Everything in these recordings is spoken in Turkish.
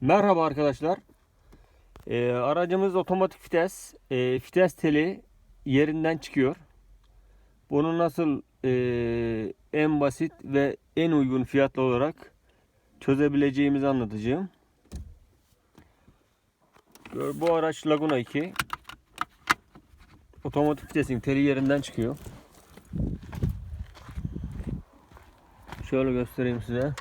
Merhaba arkadaşlar. Ee, aracımız otomatik vites. Ee, vites teli yerinden çıkıyor. Bunu nasıl ee, en basit ve en uygun fiyatlı olarak çözebileceğimizi anlatacağım. Bu araç Laguna 2. Otomatik vitesin teli yerinden çıkıyor. Şöyle göstereyim size.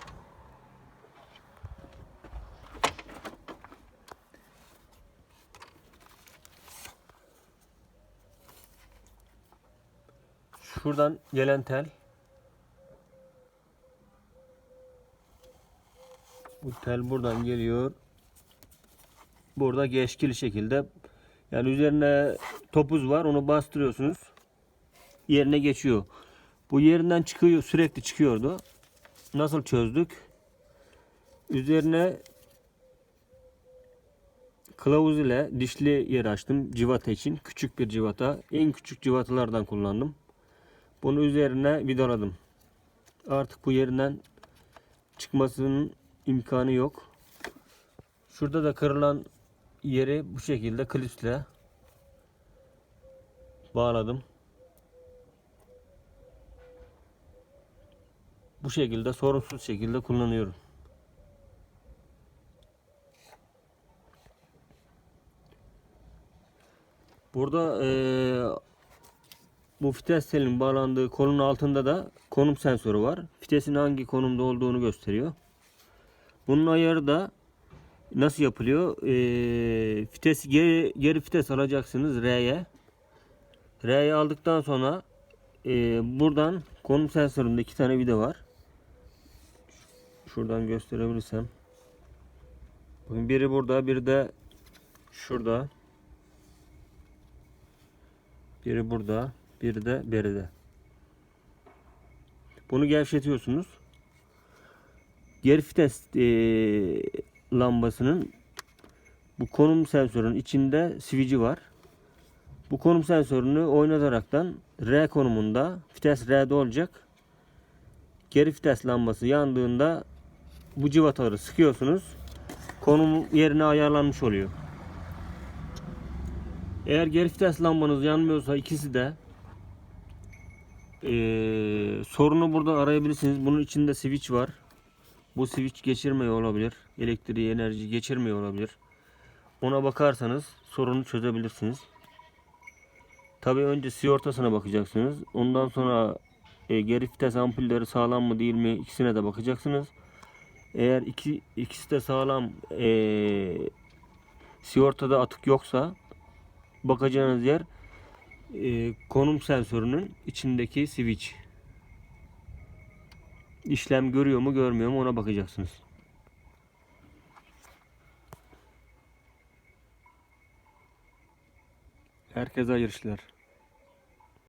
Şuradan gelen tel. Bu tel buradan geliyor. Burada geçkili şekilde yani üzerine topuz var onu bastırıyorsunuz. Yerine geçiyor. Bu yerinden çıkıyor sürekli çıkıyordu. Nasıl çözdük? Üzerine kılavuz ile dişli yer açtım civata için. Küçük bir civata. En küçük civatalardan kullandım. Bunu üzerine vidaladım. Artık bu yerinden çıkmasının imkanı yok. Şurada da kırılan yeri bu şekilde klipsle bağladım. Bu şekilde sorunsuz şekilde kullanıyorum. Burada eee bu vites telinin bağlandığı kolun altında da konum sensörü var. Vitesin hangi konumda olduğunu gösteriyor. Bunun ayarı da nasıl yapılıyor? Ee, vitesi geri, geri vites alacaksınız R'ye. R'ye aldıktan sonra ee, buradan konum sensöründe iki tane vida var. Şuradan gösterebilirsem. Biri burada, biri de şurada. Biri burada, biri de beride. Bunu gevşetiyorsunuz. Geri vites eee, lambasının bu konum sensörünün içinde switch'i var. Bu konum sensörünü oynataraktan R konumunda vites R'de olacak. Geri vites lambası yandığında bu civataları sıkıyorsunuz. Konum yerine ayarlanmış oluyor. Eğer geri vites lambanız yanmıyorsa ikisi de eee, sorunu burada arayabilirsiniz. Bunun içinde switch var. Bu switch geçirmiyor olabilir. Elektriği, enerji geçirmiyor olabilir. Ona bakarsanız sorunu çözebilirsiniz. Tabii önce sigortasına bakacaksınız. Ondan sonra e, geri vites ampulleri sağlam mı değil mi ikisine de bakacaksınız. Eğer iki, ikisi de sağlam e, sigortada atık yoksa bakacağınız yer e, konum sensörünün içindeki switch. İşlem görüyor mu görmüyor mu ona bakacaksınız. Herkese hayırlı işler.